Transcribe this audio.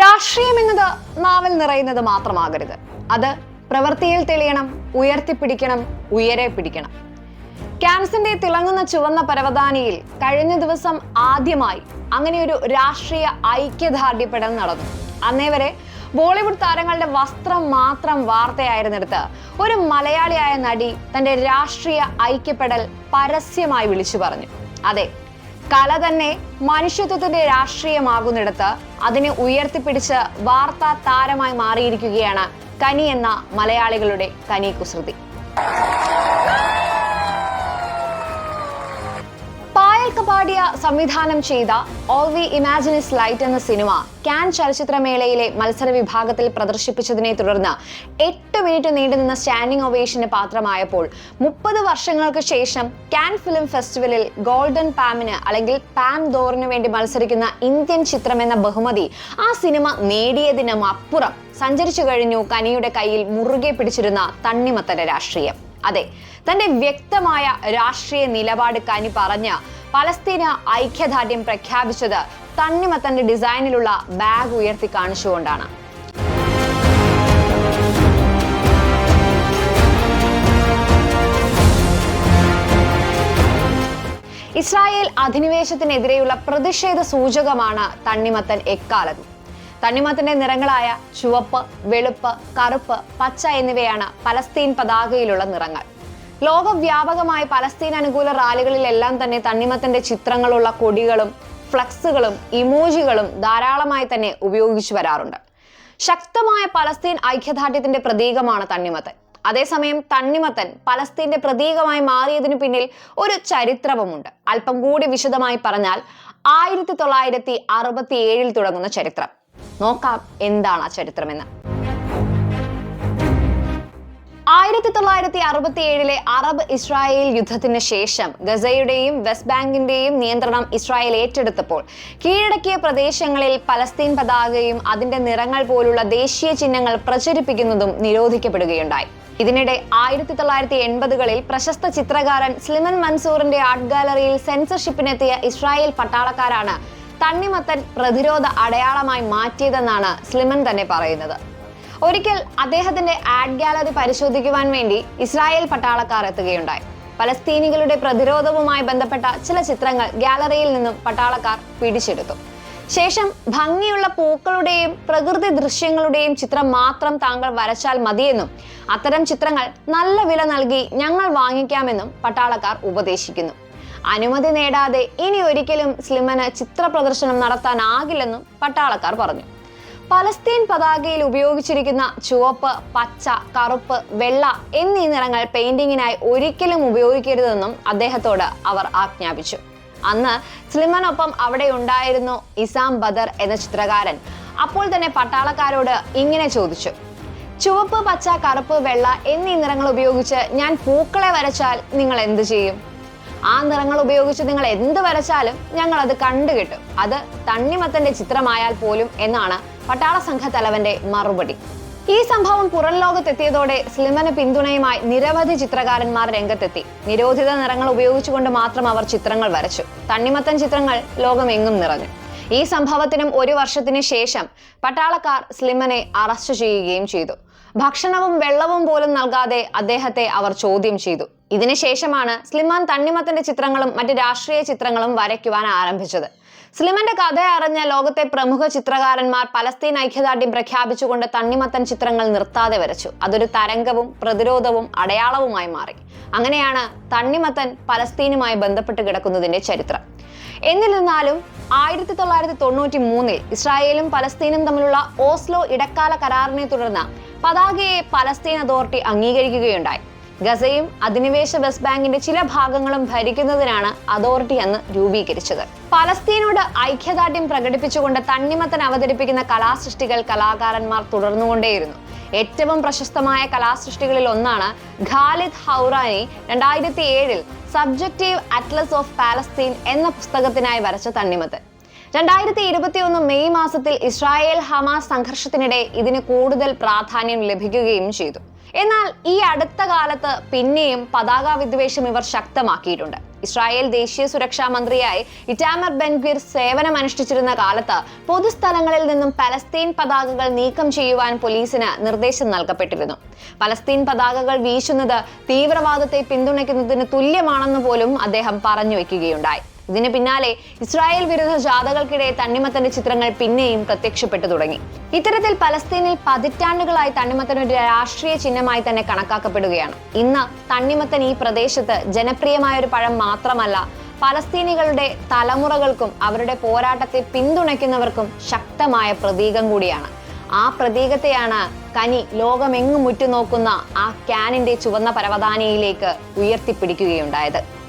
രാഷ്ട്രീയം എന്നത് നാവൽ നിറയുന്നത് മാത്രമാകരുത്. അത് പ്രവൃത്തിയിൽ തെളിയണം ഉയർത്തിപ്പിടിക്കണം ഉയരെ പിടിക്കണം. ക്യാൻസിന്റെ തിളങ്ങുന്ന ചുവന്ന പരവതാനിയിൽ കഴിഞ്ഞ ദിവസം ആദ്യമായി അങ്ങനെ ഒരു രാഷ്ട്രീയ ഐക്യദാർഢ്യപ്പെടൽ നടന്നു. അന്നേ വരെ ബോളിവുഡ് താരങ്ങളുടെ വസ്ത്രം മാത്രം വാർത്തയായിരുന്നിടത്ത് ഒരു മലയാളിയായ നടി തന്റെ രാഷ്ട്രീയ ഐക്യപ്പെടൽ പരസ്യമായി വിളിച്ചു പറഞ്ഞു. അതെ കല തന്നെ മനുഷ്യത്വത്തിന്റെ രാഷ്ട്രീയമാകുന്നിടത്ത് അതിനെ ഉയർത്തിപ്പിടിച്ച് വാർത്താ താരമായി മാറിയിരിക്കുകയാണ് കനി എന്ന മലയാളികളുടെ കനി കുസൃതി. പായൽ സംവിധാനം ചെയ്ത all we imagine as light എന്ന സിനിമ ക്യാൻ ചലച്ചിത്രമേളയിലെ മത്സര വിഭാഗത്തിൽ പ്രദർശിപ്പിച്ചതിനെ തുടർന്ന് എട്ട് മിനിറ്റ് നീണ്ടുനിന്ന സ്റ്റാൻഡിംഗ് ഒവേഷന് പാത്രമായപ്പോൾ മുപ്പത് വർഷങ്ങൾക്ക് ശേഷം ക്യാൻ ഫിലിം ഫെസ്റ്റിവലിൽ ഗോൾഡൻ പാമിന് അല്ലെങ്കിൽ പാം ദോറിന് വേണ്ടി മത്സരിക്കുന്ന ഇന്ത്യൻ ചിത്രം എന്ന ബഹുമതി ആ സിനിമ നേടിയതിനും അപ്പുറം സഞ്ചരിച്ചു കഴിഞ്ഞു കനിയുടെ കയ്യിൽ മുറുകെ പിടിച്ചിരുന്ന തണ്ണിമത്തര രാഷ്ട്രീയം. അതെ തന്റെ വ്യക്തമായ രാഷ്ട്രീയ നിലപാട് കനി പറഞ്ഞ് പലസ്തീന ഐക്യദാർഢ്യം പ്രഖ്യാപിച്ചത് തണ്ണിമത്തന്റെ ഡിസൈനിലുള്ള ബാഗ് ഉയർത്തി കാണിച്ചുകൊണ്ടാണ്. ഇസ്രായേൽ അധിനിവേശത്തിനെതിരെയുള്ള പ്രതിഷേധ സൂചകമാണ് തണ്ണിമത്തൻ എക്കാലത്തും. തണ്ണിമത്തന്റെ നിറങ്ങളായ ചുവപ്പ് വെളുപ്പ് കറുപ്പ് പച്ച എന്നിവയാണ് പലസ്തീൻ പതാകയിലുള്ള നിറങ്ങൾ. ലോകവ്യാപകമായ പലസ്തീൻ അനുകൂല റാലികളിലെല്ലാം തന്നെ തണ്ണിമത്തന്റെ ചിത്രങ്ങളുള്ള കൊടികളും ഫ്ലക്സുകളും ഇമോജികളും ധാരാളമായി തന്നെ ഉപയോഗിച്ചു വരാറുണ്ട്. ശക്തമായ പലസ്തീൻ ഐക്യദാർഢ്യത്തിന്റെ പ്രതീകമാണ് തണ്ണിമത്തൻ. അതേസമയം തണ്ണിമത്തൻ പലസ്തീന്റെ പ്രതീകമായി മാറിയതിനു പിന്നിൽ ഒരു ചരിത്രവുമുണ്ട്. അല്പം കൂടി വിശദമായി പറഞ്ഞാൽ ആയിരത്തി തൊള്ളായിരത്തി അറുപത്തി ഏഴിൽ തുടങ്ങുന്ന ചരിത്രം. നോക്കാം എന്താണ് ആ ചരിത്രമെന്ന്. ആയിരത്തി തൊള്ളായിരത്തി അറുപത്തി ഏഴിലെ അറബ് ഇസ്രായേൽ യുദ്ധത്തിന് ശേഷം ഗസയുടെയും വെസ്റ്റ് ബാങ്കിന്റെയും നിയന്ത്രണം ഇസ്രായേൽ ഏറ്റെടുത്തപ്പോൾ കീഴടക്കിയ പ്രദേശങ്ങളിൽ പലസ്തീൻ പതാകയും അതിന്റെ നിറങ്ങൾ പോലുള്ള ദേശീയ ചിഹ്നങ്ങൾ പ്രചരിപ്പിക്കുന്നതും നിരോധിക്കപ്പെടുകയുണ്ടായി. ഇതിനിടെ ആയിരത്തി തൊള്ളായിരത്തി എൺപതുകളിൽ പ്രശസ്ത ചിത്രകാരൻ സ്ലിമൻ മൻസൂറിന്റെ ആർട്ട് ഗാലറിയിൽ സെൻസർഷിപ്പിനെത്തിയ ഇസ്രായേൽ പട്ടാളക്കാരാണ് തണ്ണിമത്തൻ പ്രതിരോധ അടയാളമായി മാറ്റിയതെന്നാണ് സ്ലിമൻ തന്നെ പറയുന്നത്. ഒരിക്കൽ അദ്ദേഹത്തിന്റെ ആഡ് ഗാലറി പരിശോധിക്കുവാൻ വേണ്ടി ഇസ്രായേൽ പട്ടാളക്കാർ എത്തുകയുണ്ടായി. പലസ്തീനികളുടെ പ്രതിരോധവുമായി ബന്ധപ്പെട്ട ചില ചിത്രങ്ങൾ ഗാലറിയിൽ നിന്നും പട്ടാളക്കാർ പിടിച്ചെടുത്തു. ശേഷം ഭംഗിയുള്ള പൂക്കളുടെയും പ്രകൃതി ദൃശ്യങ്ങളുടെയും ചിത്രം മാത്രം താങ്കൾ വരച്ചാൽ മതിയെന്നും അത്തരം ചിത്രങ്ങൾ നല്ല വില നൽകി ഞങ്ങൾ വാങ്ങിക്കാമെന്നും പട്ടാളക്കാർ ഉപദേശിക്കുന്നു. അനുമതി നേടാതെ ഇനി ഒരിക്കലും സ്ലിമന് ചിത്ര പ്രദർശനം നടത്താനാകില്ലെന്നും പട്ടാളക്കാർ പറഞ്ഞു. പലസ്തീൻ പതാകയിൽ ഉപയോഗിച്ചിരിക്കുന്ന ചുവപ്പ് പച്ച കറുപ്പ് വെള്ള എന്നീ നിറങ്ങൾ പെയിന്റിങ്ങിനായി ഒരിക്കലും ഉപയോഗിക്കരുതെന്നും അദ്ദേഹത്തോട് അവർ ആജ്ഞാപിച്ചു. അന്ന് സ്ലിമനൊപ്പം അവിടെ ഉണ്ടായിരുന്നു ഇസാം ബദർ എന്ന ചിത്രകാരൻ. അപ്പോൾ തന്നെ പട്ടാളക്കാരോട് ഇങ്ങനെ ചോദിച്ചു. ചുവപ്പ് പച്ച കറുപ്പ് വെള്ള എന്നീ നിറങ്ങൾ ഉപയോഗിച്ച് ഞാൻ പൂക്കളെ വരച്ചാൽ നിങ്ങൾ എന്തു ചെയ്യും? ആ നിറങ്ങൾ ഉപയോഗിച്ച് നിങ്ങൾ എന്ത് വരച്ചാലും ഞങ്ങൾ അത് കണ്ടുകിട്ടും അത് തണ്ണിമത്തന്റെ ചിത്രമായാൽ പോലും എന്നാണ് പട്ടാള സംഘ തലവന്റെ മറുപടി. ഈ സംഭവം പുറം ലോകത്തെത്തിയതോടെ സ്ലിമന് പിന്തുണയുമായി നിരവധി ചിത്രകാരന്മാർ രംഗത്തെത്തി. നിരോധിത നിറങ്ങൾ ഉപയോഗിച്ചുകൊണ്ട് മാത്രം അവർ ചിത്രങ്ങൾ വരച്ചു. തണ്ണിമത്തൻ ചിത്രങ്ങൾ ലോകമെങ്ങും നിറഞ്ഞു. ഈ സംഭവത്തിനും ഒരു വർഷത്തിന് ശേഷം പട്ടാളക്കാർ സ്ലിമനെ അറസ്റ്റ് ചെയ്യുകയും ചെയ്തു. ഭക്ഷണവും വെള്ളവും പോലും നൽകാതെ അദ്ദേഹത്തെ അവർ ചോദ്യം ചെയ്തു. ഇതിനുശേഷമാണ് സ്ലിമാൻ തണ്ണിമത്തന്റെ ചിത്രങ്ങളും മറ്റ് രാഷ്ട്രീയ ചിത്രങ്ങളും വരയ്ക്കുവാൻ ആരംഭിച്ചത്. സ്ലിമന്റെ കഥ അറിഞ്ഞ ലോകത്തെ പ്രമുഖ ചിത്രകാരന്മാർ പലസ്തീൻ ഐക്യദാർഢ്യം പ്രഖ്യാപിച്ചുകൊണ്ട് തണ്ണിമത്തൻ ചിത്രങ്ങൾ നിർത്താതെ വരച്ചു. അതൊരു തരംഗവും പ്രതിരോധവും അടയാളവുമായി മാറി. അങ്ങനെയാണ് തണ്ണിമത്തൻ പലസ്തീനുമായി ബന്ധപ്പെട്ട് കിടക്കുന്നതിന്റെ ചരിത്രം. എന്നിരുന്നാലും ആയിരത്തി തൊള്ളായിരത്തി തൊണ്ണൂറ്റി മൂന്നിൽ ഇസ്രായേലും പലസ്തീനും തമ്മിലുള്ള ഓസ്ലോ ഇടക്കാല കരാറിനെ തുടർന്ന് പതാകയെ പലസ്തീൻ അതോറിറ്റി അംഗീകരിക്കുകയുണ്ടായി. ഗസയും അധിനിവേശ വെസ്റ്റ് ബാങ്കിന്റെ ചില ഭാഗങ്ങളും ഭരിക്കുന്നതിനാണ് അതോറിറ്റി അന്ന് രൂപീകരിച്ചത്. പലസ്തീനോട് ഐക്യദാർഢ്യം പ്രകടിപ്പിച്ചുകൊണ്ട് തണ്ണിമത്തൻ അവതരിപ്പിക്കുന്ന കലാസൃഷ്ടികൾ കലാകാരന്മാർ തുടർന്നുകൊണ്ടേയിരുന്നു. ഏറ്റവും പ്രശസ്തമായ കലാസൃഷ്ടികളിൽ ഒന്നാണ് ഖാലിദ് ഹൗറാനി രണ്ടായിരത്തി ഏഴിൽ സബ്ജക്റ്റീവ് അറ്റ്ലസ് ഓഫ് പാലസ്തീൻ എന്ന പുസ്തകത്തിനായി വരച്ച തണ്ണിമത്തൻ. രണ്ടായിരത്തി ഇരുപത്തി ഒന്ന് മെയ് മാസത്തിൽ ഇസ്രായേൽ ഹമാസ് സംഘർഷത്തിനിടെ ഇതിന് കൂടുതൽ പ്രാധാന്യം ലഭിക്കുകയും ചെയ്തു. എന്നാൽ ഈ അടുത്ത കാലത്ത് പിന്നെയും പതാക വിദ്വേഷം ഇവർ ശക്തമാക്കിയിട്ടുണ്ട്. ഇസ്രായേൽ ദേശീയ സുരക്ഷാ മന്ത്രിയായി ഇറ്റാമർ ബെൻഗ്വിർ സേവനമനുഷ്ഠിച്ചിരുന്ന കാലത്ത് പൊതുസ്ഥലങ്ങളിൽ നിന്നും പലസ്തീൻ പതാകകൾ നീക്കം ചെയ്യുവാൻ പോലീസിന് നിർദ്ദേശം നൽകപ്പെട്ടിരുന്നു. പലസ്തീൻ പതാകകൾ വീശുന്നത് തീവ്രവാദത്തെ പിന്തുണയ്ക്കുന്നതിന് തുല്യമാണെന്ന് പോലും അദ്ദേഹം പറഞ്ഞു വെക്കുകയുണ്ടായി ഇതിന് പിന്നാലെ ഇസ്രായേൽ വിരുദ്ധ ജാഥകൾക്കിടെ തണ്ണിമത്തന്റെ ചിത്രങ്ങൾ പിന്നെയും പ്രത്യക്ഷപ്പെട്ടു തുടങ്ങി. ഇത്തരത്തിൽ പലസ്തീനിൽ പതിറ്റാണ്ടുകളായി തണ്ണിമത്തൻ ഒരു രാഷ്ട്രീയ ചിഹ്നമായി തന്നെ കണക്കാക്കപ്പെടുകയാണ്. ഇന്ന് തണ്ണിമത്തൻ ഈ പ്രദേശത്ത് ജനപ്രിയമായ ഒരു പഴം മാത്രമല്ല പലസ്തീനികളുടെ തലമുറകൾക്കും അവരുടെ പോരാട്ടത്തെ പിന്തുണയ്ക്കുന്നവർക്കും ശക്തമായ പ്രതീകം കൂടിയാണ്. ആ പ്രതീകത്തെയാണ് കനി ലോകമെങ്ങും ഉറ്റുനോക്കുന്ന ആ ക്യാനിന്റെ ചുവന്ന പരവതാനിയിലേക്ക് ഉയർത്തിപ്പിടിക്കുകയുണ്ടായത്.